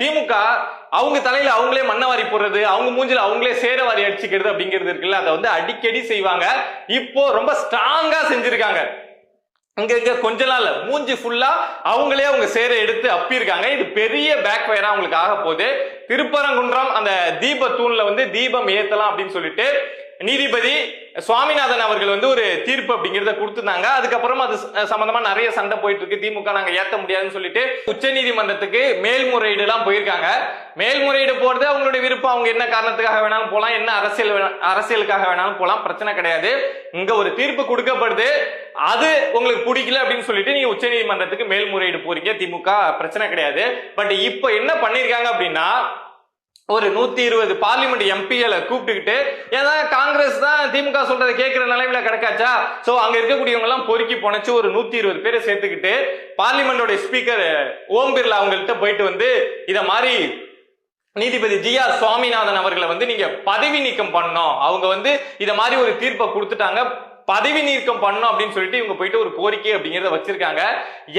திமுக அவங்க தலையில அவங்களே மண்ணை வாரி போடுறது அவங்க மூஞ்சில அவங்களே சேர வாரி அடிச்சுக்கிறது அப்படிங்கிறது இருக்குல்ல அதை வந்து அடிக்கடி செய்வாங்க. இப்போ ரொம்ப ஸ்ட்ராங்கா செஞ்சிருக்காங்க. இங்க இங்க கொஞ்ச நாள் மூஞ்சி ஃபுல்லா அவங்களே அவங்க சேர எடுத்து அப்பியிருக்காங்க. இது பெரிய பேக் ஃபயரா அவங்களுக்கு ஆக போகுது திருப்பரங்குன்றம் அந்த தீப தூண்ல வந்து தீபம் ஏத்தலாம் அப்படின்னு சொல்லிட்டு நீதிபதி சுவாமிநாதன் அவர்கள் வந்து ஒரு தீர்ப்பு அப்படிங்கிறத கொடுத்துருந்தாங்க. அதுக்கப்புறம் அது ச- சம்பந்தமா நிறைய சண்டை போயிட்டு இருக்கு திமுக நாங்க ஏத்த முடியாதுன்னு சொல்லிட்டு உச்ச நீதிமன்றத்துக்கு மேல்முறையீடு எல்லாம் போயிருக்காங்க. மேல்முறையீடு போறது அவங்களுடைய விருப்பம். அவங்க என்ன காரணத்துக்காக வேணாலும் போகலாம் என்ன அரசியல் அரசியலுக்காக வேணாலும் போகலாம் பிரச்சனை கிடையாது. இங்க ஒரு தீர்ப்பு கொடுக்கப்படுது. அது உங்களுக்கு பிடிக்கல அப்படின்னு சொல்லிட்டு நீங்க உச்ச நீதிமன்றத்துக்கு மேல்முறையீடு போறீங்க. திமுக பிரச்சனை கிடையாது. பட் இப்போ என்ன பண்ணிருக்காங்க அப்படின்னா ஒரு நூத்தி இருபது பார்லிமெண்ட் எம்பிகளை கூப்பிட்டுக்கிட்டு ஏன்னா காங்கிரஸ் தான் திமுக சொல்றதை கேட்கிற நிலைமையில கிடைக்காச்சா? சோ அங்க இருக்கக்கூடியவங்க எல்லாம் பொறுக்கி போனச்சு ஒரு நூத்தி இருபது பேரை சேர்த்துக்கிட்டு பார்லிமெண்டோட ஸ்பீக்கர் ஓம் பிர்லா அவங்கள்ட்ட போயிட்டு வந்து இத மாதிரி நீதிபதி ஜி ஆர் சுவாமிநாதன் அவர்களை வந்து நீங்க பதவி நீக்கம் பண்ணோம் அவங்க வந்து இத மாதிரி ஒரு தீர்ப்பை கொடுத்துட்டாங்க. பதவி நீக்கம் பண்ணும் அப்படின்னு சொல்லிட்டு இவங்க போயிட்டு ஒரு கோரிக்கை அப்படிங்கிறத வச்சிருக்காங்க.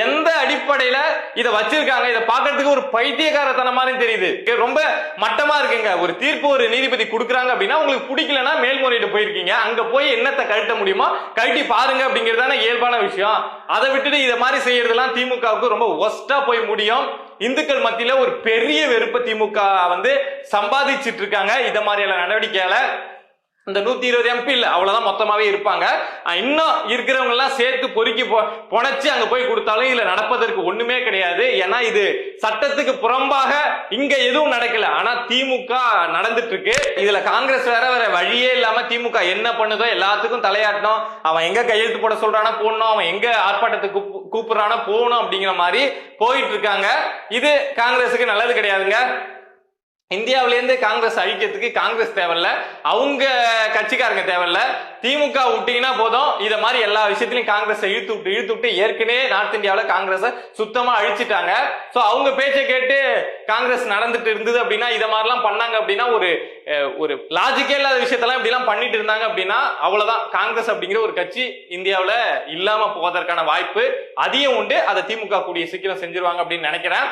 எந்த அடிப்படையில இதை வச்சிருக்காங்க? இதை பாக்குறதுக்கு ஒரு பைத்தியக்காரத்தனம் மாதிரி தெரியுது ரொம்ப மட்டமா இருக்குங்க. ஒரு தீர்ப்பு ஒரு நீதிபதி கொடுக்குறாங்க அப்படின்னா உங்களுக்கு பிடிக்கலன்னா மேல்முறையீடு போயிருக்கீங்க. அங்க போய் என்னத்தை கழட்ட முடியுமோ கழட்டி பாருங்க அப்படிங்கிறதான இயல்பான விஷயம். அதை விட்டுட்டு இதை மாதிரி செய்யறதெல்லாம் திமுகவுக்கு ரொம்ப ஒஸ்டா போய் முடியும். இந்துக்கள் மத்தியில ஒரு பெரிய வெறுப்ப திமுக வந்து சம்பாதிச்சிட்டு இருக்காங்க. இதை மாதிரியான நடவடிக்கையால இந்த நூத்தி இருபது எம்பி இல்லை அவ்வளவுதான் மொத்தமாவே இருப்பாங்க. இன்னும் இருக்கிறவங்க எல்லாம் சேர்த்து பொறுக்கி பொ- புனைச்சு அங்க போய் கொடுத்தாலும் இதுல நடப்பதற்கு ஒண்ணுமே கிடையாது. ஏன்னா இது சட்டத்துக்கு புறம்பாக இங்க எதுவும் நடக்கல. ஆனா திமுக நடந்துட்டு இருக்கு இதுல காங்கிரஸ் வேற வேற வழியே இல்லாம திமுக என்ன பண்ணுதோ எல்லாத்துக்கும் தலையாட்டணும். அவன் எங்க கையெழுத்து போட சொல்றானா போடணும். அவன் எங்க ஆர்ப்பாட்டத்துக்கு கூப்பிடுறானா போகணும் அப்படிங்கிற மாதிரி போயிட்டு இருக்காங்க இது காங்கிரஸுக்கு நல்லது கிடையாதுங்க. இந்தியாவிலேருந்து காங்கிரஸ் அழிக்கிறதுக்கு காங்கிரஸ் தேவையில்ல. அவங்க கட்சிக்காரங்க தேவையில்ல. திமுக விட்டீங்கன்னா போதும். இதை மாதிரி எல்லா விஷயத்திலையும் காங்கிரஸ் இழுத்து விட்டு இழுத்து விட்டு ஏற்கனவே நார்த் இந்தியாவில் காங்கிரஸை சுத்தமா அழிச்சிட்டாங்க. ஸோ அவங்க பேச்சை கேட்டு காங்கிரஸ் நடந்துட்டு இருந்தது அப்படின்னா இதை மாதிரிலாம் பண்ணாங்க அப்படின்னா ஒரு ஒரு லாஜிக்கே இல்லாத விஷயத்தெல்லாம் இப்படிலாம் பண்ணிட்டு இருந்தாங்க அப்படின்னா அவ்வளவுதான். காங்கிரஸ் அப்படிங்கிற ஒரு கட்சி இந்தியாவில் இல்லாம போவதற்கான வாய்ப்பு அதிகம் உண்டு. அதை திமுக கூடிய சீக்கிரம் செஞ்சிருவாங்க அப்படின்னு நினைக்கிறேன்.